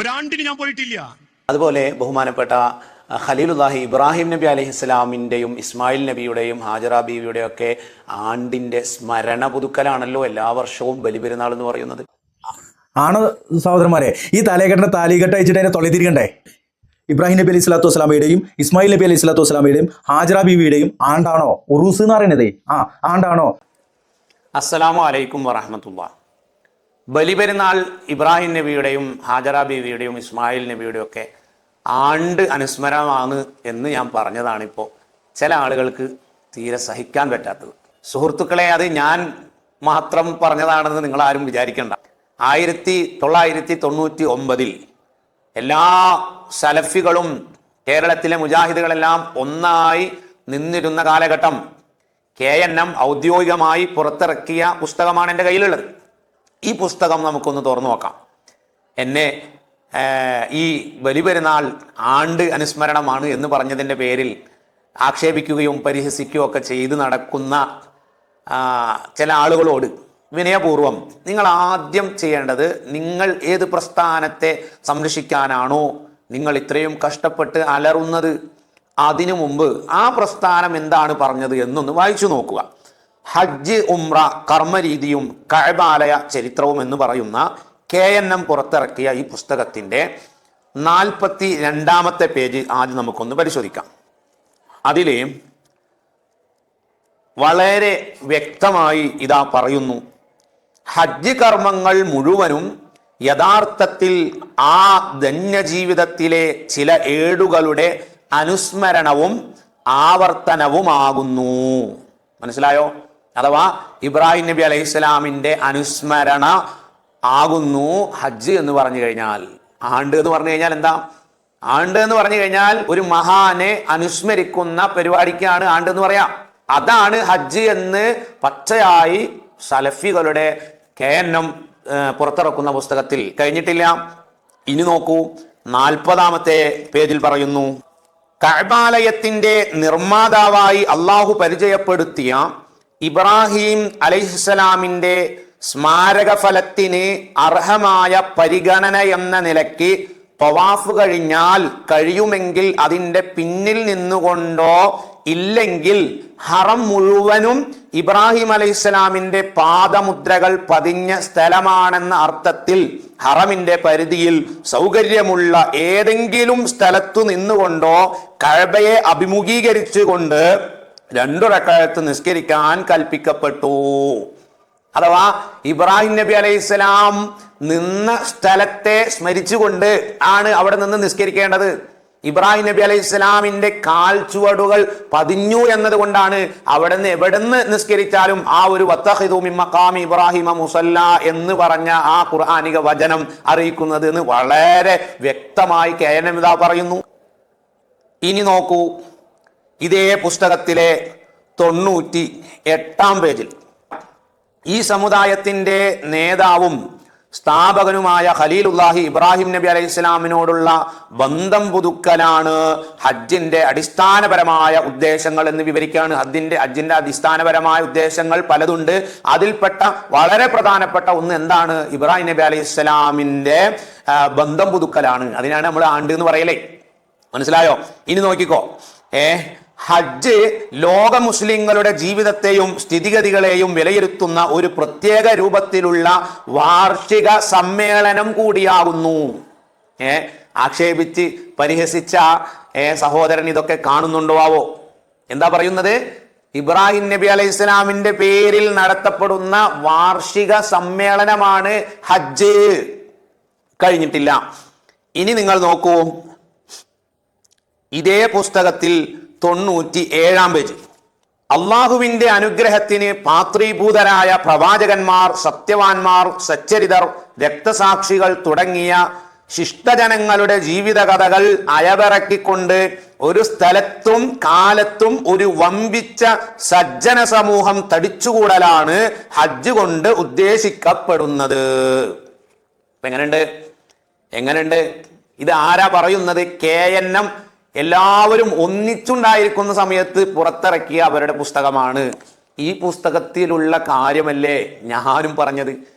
ഒരാണ്ടിന് ഞാൻ പോയിട്ടില്ല. അതുപോലെ ബഹുമാനപ്പെട്ട ഖലീലുല്ലാഹി ഇബ്രാഹിം നബി അലൈഹി ഇസ്ലാമിന്റെയും ഇസ്മായിൽ നബിയുടെയും ഹാജറ ബീവിയുടെയും ഒക്കെ ആണ്ടിന്റെ സ്മരണ പുതുക്കലാണല്ലോ എല്ലാ വർഷവും ബലിപെരുന്നാൾ എന്ന് പറയുന്നത്. ആണ് സഹോദരന്മാരെ ഈ തലകെട്ടിന്റെ താലികെട്ട് അയച്ചിട്ട് അതിനെ തൊളിതിരിക്കണ്ടേ? ഇബ്രാഹിം നബി അലൈഹി സ്വലാത്തു വസ്സലാമയുടെയും ഇസ്മായിൽ നബി അലൈഹി സ്വലാത്തു വസ്സലാമയുടെയും ഹാജറ ബീവിയുടെയും ആണ്ടാണോ? ഉറൂസ് എന്ന് പറയുന്നത്. ആ ആണ്ടാണോ? അസ്സലാമു അലൈക്കും വറഹമത്തുള്ള ബലിപെരുന്നാൾ ഇബ്രാഹിം നബിയുടെയും ഹാജറ ബീവിയുടെയും ഇസ്മായിൽ നബിയുടെയും ഒക്കെ ആണ്ട് അനുസ്മരമാണ് എന്ന് ഞാൻ പറഞ്ഞതാണിപ്പോൾ ചില ആളുകൾക്ക് തീരെ സഹിക്കാൻ പറ്റാത്തത്. സുഹൃത്തുക്കളെ അത് ഞാൻ മാത്രം പറഞ്ഞതാണെന്ന് നിങ്ങൾ ആരും വിചാരിക്കണ്ട. ആയിരത്തി തൊള്ളായിരത്തി തൊണ്ണൂറ്റി ഒമ്പതിൽ എല്ലാ സലഫികളും കേരളത്തിലെ മുജാഹിദുകളെല്ലാം ഒന്നായി നിന്നിരുന്ന കാലഘട്ടം കെ എൻ എം ഔദ്യോഗികമായി പുറത്തിറക്കിയ പുസ്തകമാണ് എന്റെ കയ്യിലുള്ളത്. ഈ പുസ്തകം നമുക്കൊന്ന് തുറന്നു നോക്കാം. എന്നെ ഈ ബലിപെരുന്നാൾ ആണ്ട് അനുസ്മരണമാണ് എന്ന് പറഞ്ഞതിന്റെ പേരിൽ ആക്ഷേപിക്കുകയും പരിഹസിക്കുകയും ഒക്കെ ചെയ്ത് നടക്കുന്ന ചില ആളുകളോട് വിനയപൂർവം നിങ്ങൾ ആദ്യം ചെയ്യേണ്ടത് നിങ്ങൾ ഏത് പ്രസ്ഥാനത്തെ സംരക്ഷിക്കാനാണോ നിങ്ങൾ ഇത്രയും കഷ്ടപ്പെട്ട് അലറുന്നത്. അതിനു മുമ്പ് ആ പ്രസ്ഥാനം എന്താണ് പറഞ്ഞത് എന്നൊന്ന് വായിച്ചു നോക്കുക. ഹജ്ജ് ഉംറ കർമ്മരീതിയും കഴബാലയ ചരിത്രവും എന്ന് പറയുന്ന കെ എൻ എം പുറത്തിറക്കിയ ഈ പുസ്തകത്തിന്റെ നാൽപ്പത്തി രണ്ടാമത്തെ പേജ് ആദ്യം നമുക്കൊന്ന് പരിശോധിക്കാം. അതിൽ വളരെ വ്യക്തമായി ഇതാ പറയുന്നു. ഹജ്ജ് കർമ്മങ്ങൾ മുഴുവനും യഥാർത്ഥത്തിൽ ആ ധന്യജീവിതത്തിലെ ചില ഏടുകളുടെ അനുസ്മരണവും ആവർത്തനവുമാകുന്നു. മനസ്സിലായോ? അഥവാ ഇബ്രാഹിം നബി അലൈഹി സ്വലാമിന്റെ അനുസ്മരണ ആകുന്നു ഹജ്ജ് എന്ന് പറഞ്ഞു കഴിഞ്ഞാൽ. ആണ്ട് എന്ന് പറഞ്ഞു കഴിഞ്ഞാൽ എന്താ? ആണ്ട് എന്ന് പറഞ്ഞു കഴിഞ്ഞാൽ ഒരു മഹാനെ അനുസ്മരിക്കുന്ന പരിപാടിക്കാണ് ആണ്ട് എന്ന് പറയാം. അതാണ് ഹജ്ജ് എന്ന് പച്ചയായി സലഫികളുടെ കെ പുറത്തിറക്കുന്ന പുസ്തകത്തിൽ കഴിഞ്ഞിട്ടില്ല. ഇനി നോക്കൂ നാൽപ്പതാമത്തെ പേജിൽ പറയുന്നു കഅബാലയത്തിന്റെ നിർമ്മാതാവായി അള്ളാഹു പരിചയപ്പെടുത്തിയ ഇബ്രാഹിം അലൈഹിസ്സലാമിന്റെ സ്മാരക ഫലത്തിന് അർഹമായ പരിഗണന എന്ന നിലയ്ക്ക് തവാഫ് കഴിഞ്ഞാൽ കഴിയുമെങ്കിൽ അതിന്റെ പിന്നിൽ നിന്നുകൊണ്ടോ ഇല്ലെങ്കിൽ ഹറം മുഴുവനും ഇബ്രാഹിം അലൈഹിസ്സലാമിന്റെ പാദമുദ്രകൾ പതിഞ്ഞ സ്ഥലമാണെന്ന അർത്ഥത്തിൽ ഹറമിന്റെ പരിധിയിൽ സൗകര്യമുള്ള ഏതെങ്കിലും സ്ഥലത്തു നിന്നുകൊണ്ടോ കഴബയെ അഭിമുഖീകരിച്ചുകൊണ്ട് രണ്ടു റക്കായത്ത് നിസ്കരിക്കാൻ കൽപ്പിക്കപ്പെട്ടു. അഥവാ ഇബ്രാഹിം നബി അലൈഹിസ്സലാം നിന്ന സ്ഥലത്തെ സ്മരിച്ചുകൊണ്ട് ആണ് അവിടെ നിന്ന് നിസ്കരിക്കേണ്ടത്. ഇബ്രാഹിം നബി അലൈഹി ഇസ്ലാമിന്റെ കാൽ ചുവടുകൾ പതിഞ്ഞു എന്നതുകൊണ്ടാണ് അവിടെ നിന്ന് എവിടെ നിന്ന് നിസ്കരിച്ചാലും ആ ഒരു വത്തഹിദു മിൻ മഖാമി ഇബ്രാഹിമ മുസല്ല എന്ന് പറഞ്ഞ ആ ഖുർആാനിക വചനം അറിയിക്കുന്നത് എന്ന് വളരെ വ്യക്തമായി കേനമിത പറയുന്നു. ഇനി നോക്കൂ. ഇതേ പുസ്തകത്തിലെ തൊണ്ണൂറ്റി എട്ടാം പേജിൽ ഈ സമുദായത്തിന്റെ നേതാവും സ്ഥാപകനുമായ ഖലീലുല്ലാഹി ഇബ്രാഹിം നബി അലൈഹി ഇസ്ലാമിനോടുള്ള ബന്ധം പുതുക്കലാണ് ഹജ്ജിന്റെ അടിസ്ഥാനപരമായ ഉദ്ദേശങ്ങൾ എന്ന് വിവരിക്കുകയാണ്. ഹജ്ജിന്റെ ഹജ്ജിന്റെ അടിസ്ഥാനപരമായ ഉദ്ദേശങ്ങൾ പലതുണ്ട്. അതിൽപ്പെട്ട വളരെ പ്രധാനപ്പെട്ട ഒന്ന് എന്താണ്? ഇബ്രാഹിം നബി അലൈഹി ഇസ്ലാമിന്റെ ബന്ധം പുതുക്കലാണ്. അതിനാണ് നമ്മൾ ആണ്ട് എന്ന് പറയലേ. മനസ്സിലായോ? ഇനി നോക്കിക്കോ. ഏ ഹജ്ജ് ലോക മുസ്ലിങ്ങളുടെ ജീവിതത്തെയും സ്ഥിതിഗതികളെയും വിലയിരുത്തുന്ന ഒരു പ്രത്യേക രൂപത്തിലുള്ള വാർഷിക സമ്മേളനം കൂടിയാകുന്നു. ഏ? ആക്ഷേപിച്ച് പരിഹസിച്ച ഏ സഹോദരൻ ഇതൊക്കെ കാണുന്നുണ്ടോ ആവോ? എന്താ പറയുന്നത്? ഇബ്രാഹിം നബി അലൈഹി ഇസ്ലാമിന്റെ പേരിൽ നടത്തപ്പെടുന്ന വാർഷിക സമ്മേളനമാണ് ഹജ്ജ്. കഴിഞ്ഞിട്ടില്ല. ഇനി നിങ്ങൾ നോക്കൂ. ഇതേ പുസ്തകത്തിൽ തൊണ്ണൂറ്റി ഏഴാം പേജ്. അള്ളാഹുവിന്റെ അനുഗ്രഹത്തിന് പാത്രീഭൂതരായ പ്രവാചകന്മാർ സത്യവാൻമാർ സച്ചരിതർ രക്തസാക്ഷികൾ തുടങ്ങിയ ശിഷ്ടജനങ്ങളുടെ ജീവിതകഥകൾ അയവിറക്കിക്കൊണ്ട് ഒരു സ്ഥലത്തും കാലത്തും ഒരു വമ്പിച്ച സജ്ജന സമൂഹം തടിച്ചുകൂടലാണ് ഹജ്ജ് കൊണ്ട് ഉദ്ദേശിക്കപ്പെടുന്നത്. എങ്ങനെയുണ്ട്? എങ്ങനെയുണ്ട്? ഇത് ആരാ പറയുന്നത്? കെ എൻ എം എല്ലാവരും ഒന്നിച്ചുണ്ടായിരിക്കുന്ന സമയത്ത് പുറത്തിറക്കിയ അവരുടെ പുസ്തകമാണ്. ഈ പുസ്തകത്തിലുള്ള കാര്യമല്ലേ ഞാനും പറഞ്ഞത്.